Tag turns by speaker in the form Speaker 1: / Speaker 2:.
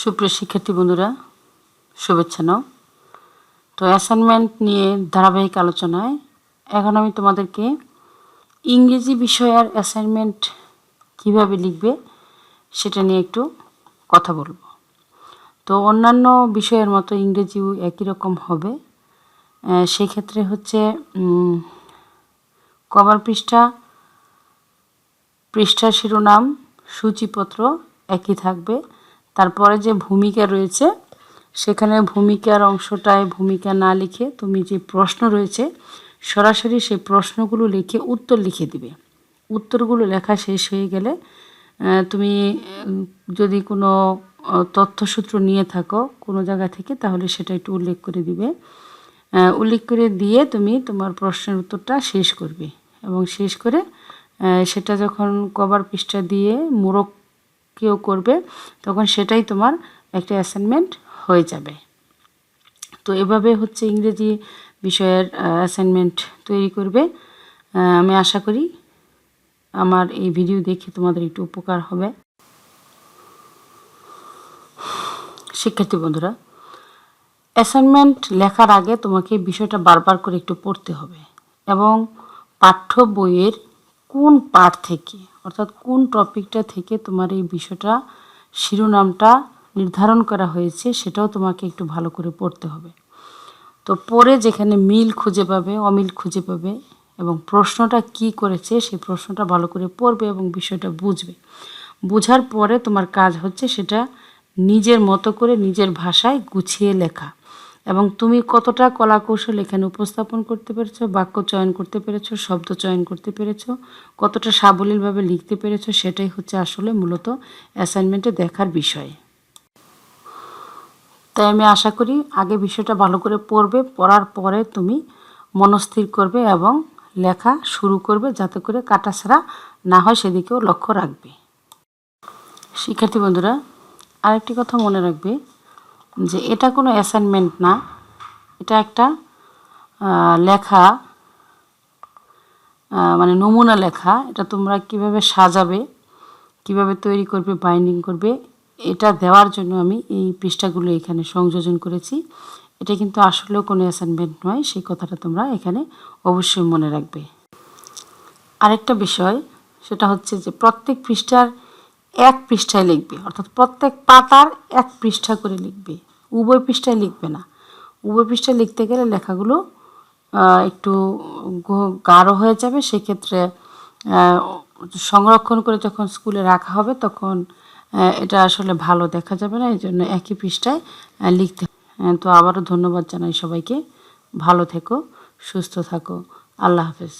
Speaker 1: সুপ্রিয় শিক্ষার্থী বন্ধুরা, শুভেচ্ছা নাও। তো অ্যাসাইনমেন্ট নিয়ে ধারাবাহিক আলোচনায় এখন আমি তোমাদেরকে ইংরেজি বিষয়ের অ্যাসাইনমেন্ট কীভাবে লিখবে সেটা নিয়ে একটু কথা বলব। তো অন্যান্য বিষয়ের মতো ইংরেজিও একই রকম হবে। সেক্ষেত্রে হচ্ছে কভার পৃষ্ঠা পৃষ্ঠা শিরোনাম, সূচিপত্র একই থাকবে। তারপরে যে ভূমিকা রয়েছে, সেখানে ভূমিকার অংশটায় ভূমিকা না লিখে তুমি যে প্রশ্ন রয়েছে, সরাসরি সেই প্রশ্নগুলো লিখে উত্তর লিখে দিবে। উত্তরগুলো লেখা শেষ হয়ে গেলে তুমি যদি কোনো তথ্যসূত্র নিয়ে থাকো কোনো জায়গা থেকে, তাহলে সেটা একটু উল্লেখ করে দিবে। উল্লেখ করে দিয়ে তুমি তোমার প্রশ্নের উত্তরটা শেষ করবে এবং শেষ করে সেটা যখন কভার পৃষ্ঠা দিয়ে মোড়ক কেউ করবে, তখন সেটাই তোমার একটা অ্যাসাইনমেন্ট হয়ে যাবে। তো এভাবে হচ্ছে ইংরেজি বিষয়ের অ্যাসাইনমেন্ট তৈরি করবে। আমি আশা করি আমার এই ভিডিও দেখে তোমাদের একটু উপকার হবে। শিক্ষার্থী বন্ধুরা অ্যাসাইনমেন্ট লেখার আগে তোমাকে বিষয়টা বারবার করে একটু পড়তে হবে এবং পাঠ্য বইয়ের কোন পাঠ থেকে অর্থাৎ কোন টপিকটা থেকে তোমার এই বিষয়টা, শিরোনামটা নির্ধারণ করা হয়েছে সেটাও তোমাকে একটু ভালো করে পড়তে হবে। তো পরে যেখানে মিল খুঁজে পাবে, অমিল খুঁজে পাবে এবং প্রশ্নটা কি করেছে সেই প্রশ্নটা ভালো করে পড়বে এবং বিষয়টা বুঝবে। বোঝার পরে তোমার কাজ হচ্ছে সেটা নিজের মতো করে নিজের ভাষায় গুছিয়ে লেখা। এবং তুমি কতটা কলা কৌশল এখানে উপস্থাপন করতে পেরেছ, বাক্য চয়ন করতে পেরেছ, শব্দ চয়ন করতে পেরেছ, কতটা সাবলীলভাবে লিখতে পেরেছ সেটাই হচ্ছে আসলে মূলত অ্যাসাইনমেন্টে দেখার বিষয়। তাই আমি আশা করি আগে বিষয়টা ভালো করে পড়বে, পড়ার পরে তুমি মনস্থির করবে এবং লেখা শুরু করবে যাতে করে কাটাছাড়া না হয় সেদিকেও লক্ষ্য রাখবে। শিক্ষার্থী বন্ধুরা, আরেকটি কথা মনে রাখবে যে এটা কোনো অ্যাসাইনমেন্ট না, এটা একটা লেখা মানে নমুনা লেখা, এটা তোমরা কীভাবে সাজাবে, কীভাবে তৈরি করবে বাইন্ডিং করবে, এটা দেওয়ার জন্য আমি এই পৃষ্ঠাগুলো এখানে সংযোজন করেছি। এটা কিন্তু আসলেও কোনো অ্যাসাইনমেন্ট নয়, সেই কথাটা তোমরা এখানে অবশ্যই মনে রাখবে। আরেকটা বিষয়, সেটা হচ্ছে যে প্রত্যেক পৃষ্ঠার এক পৃষ্ঠায় লিখবে, অর্থাৎ প্রত্যেক পাতার এক পৃষ্ঠা করে লিখবে। উভয় পৃষ্ঠায় লিখবে না। উভয় পৃষ্ঠায় লিখতে গেলে লেখাগুলো একটু গাঢ় হয়ে যাবে। সেক্ষেত্রে সংরক্ষণ করে যখন স্কুলে রাখা হবে তখন এটা আসলে ভালো দেখা যাবে না। এই জন্য একই পৃষ্ঠায় লিখতে তো আবারও ধন্যবাদ জানাই সবাইকে। ভালো থেকো, সুস্থ থাকো। আল্লাহ হাফেজ।